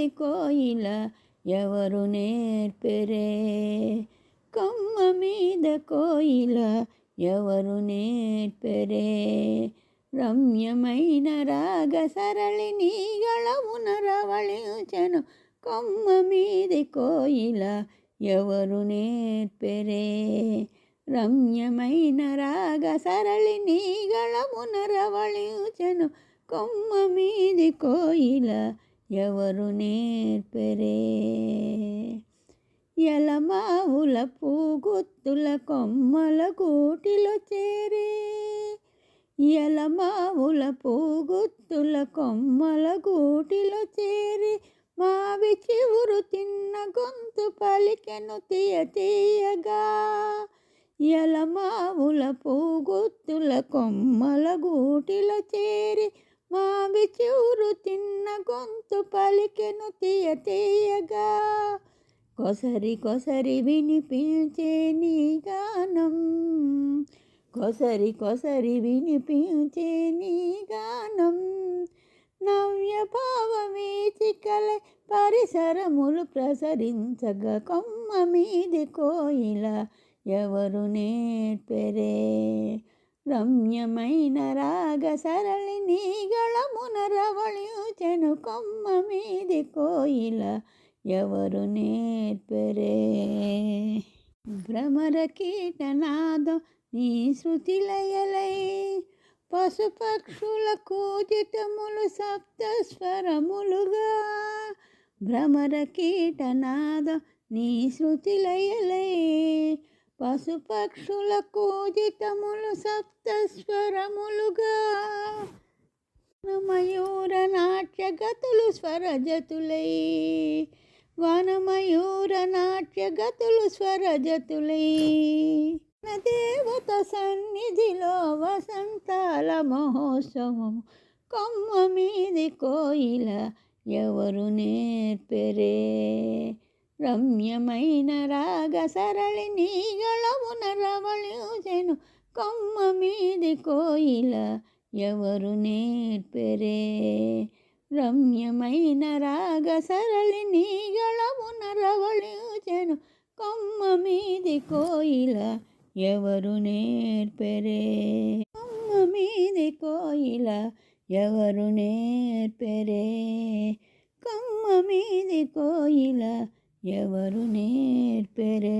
మీది కోయిల ఎవరు నేర్పెరే? కొమ్మ మీద కోయిల ఎవరు నేర్పెరే? రమ్యమైన రాగ సరళి నీగళమున రవళించెను. కొమ్మ మీది కోయిల ఎవరు నేర్పెరే? రమ్యమైన రాగ సరళి నీగళమున రవళించెను. కొమ్మ మీది కోయిల ఎవరు నేర్పెరే? ఎలమావుల పూగుత్తుల కొమ్మల కోటిలో చేరే. ఎలమావుల పూగుత్తుల కొమ్మల గూటిలో చేరి. మావి చివురు తిన్న గొంతు పలికెను తీయ తీయగా. ఎలమావుల పూగుత్తుల కొమ్మల గూటిలో చేరి. మావి చివురు గొంతు పలికెను తీయ తీయగా. కొసరి కొసరి వినిపించే నీ గానం. కొసరి కొసరి వినిపించే నీ గానం. నవ్య భావమీచికల పరిసరములు ప్రసరించగ కొమ్మ మీది కోయిల ఎవరు నేర్పెరే? రమ్యమైన రాగ సరళి నీగళమున రవళించెను కొమ్మ మీది కోయిల ఎవరు నేర్పరే? భ్రమర కీటనాదం నీ శృతిలయలై పశుపక్షుల కూజితములు సప్తస్వరములుగా భ్రమర కీటనాదం నీ శృతిలయలై పశుపక్షుల కూజితములు సప్తస్వరములుగా. మయూర నాట్యగతులు స్వరజతులై. వనమయూర నాట్య గతులు స్వరజతులై. దేవత సన్నిధిలో వసంతాల మహోత్సవం. కొమ్మ మీది కోయిల ఎవరు నేర్పెరే? రమ్యమైన రాగ సరళి నీగళమున రవళించెను కొమ్మ మీది కోయిల ఎవరు నేర్పెరే? రమ్యమైన రాగ సరళి నీగళము రవళించెను కొమ్మ మీది కోయిల ఎవరు నేర్పెరే? కొమ్మ మీది కోయిల ఎవరు నేర్పెరే? కొమ్మ మీది కోయిల ఎవరు నేర్పెరే